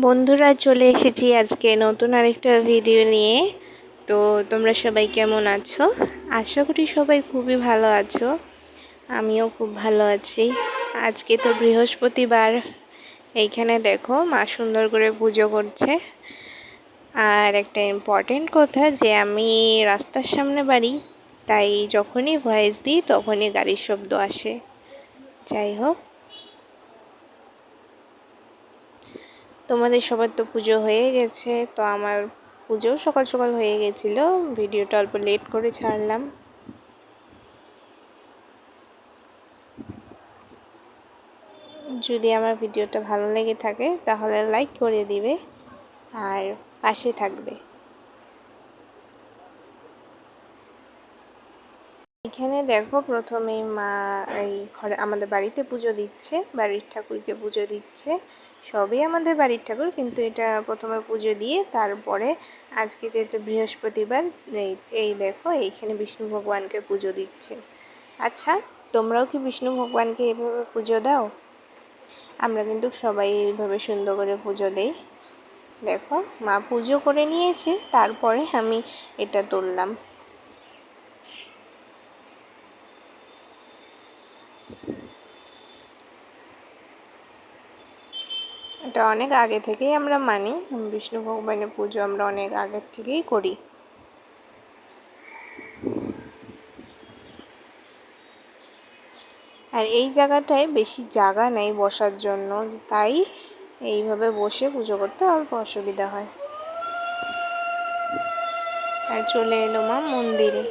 বন্ধুরা, চলে এসেছি আজকে নতুন আরেকটা ভিডিও নিয়ে। তো তোমরা সবাই কেমন আছো? আশা করি সবাই খুবই ভালো আছো। আমিও খুব ভালো আছি। আজকে তো বৃহস্পতিবার। এইখানে দেখো, মা সুন্দর করে পুজো করছে। আর একটা ইম্পর্টেন্ট কথা যে, আমি রাস্তার সামনে বাড়ি, তাই যখনই ভয়েস দিই, তখনই গাড়ির শব্দ আসে। যাই হোক। তোমাদের সবার তো পুজো হয়ে গেছে, তো আমার পুজো সকাল সকাল হয়ে গেছিল, ভিডিওটা অল্প লেট করে ছাড়লাম। যদি আমার ভিডিওটা ভালো লেগে থাকে, তাহলে লাইক করে দিবে, আর পাশে থাকবে। এখানে দেখো প্রথমে মা এই ঘরে আমাদের বাড়িতে পুজো দিচ্ছে, বাড়ির ঠাকুরকে পুজো দিচ্ছে। সবই আমাদের বাড়ির ঠাকুর, কিন্তু এটা প্রথমে পুজো দিয়ে তারপরে আজকে যেহেতু বৃহস্পতিবার, এই দেখো এইখানে বিষ্ণু ভগবানকে পুজো দিচ্ছে। আচ্ছা তোমরাও কি বিষ্ণু ভগবানকে এইভাবে পুজো দাও? আমরা কিন্তু সবাই এইভাবে সুন্দর করে পুজো দেই। দেখো, মা পুজো করে নিয়েছে, তারপরে আমি এটা তুললাম। এটা অনেক আগে থেকেই আমরা মানি, বিষ্ণু ভগবানের পুজো আমরা অনেক আগের থেকেই করি। আর এই জায়গাটায় বেশি জায়গা নেই বসার জন্য তাই এইভাবে বসে পুজো করতে অল্প অসুবিধা হয়। আর চলে এলো মা মন্দিরে।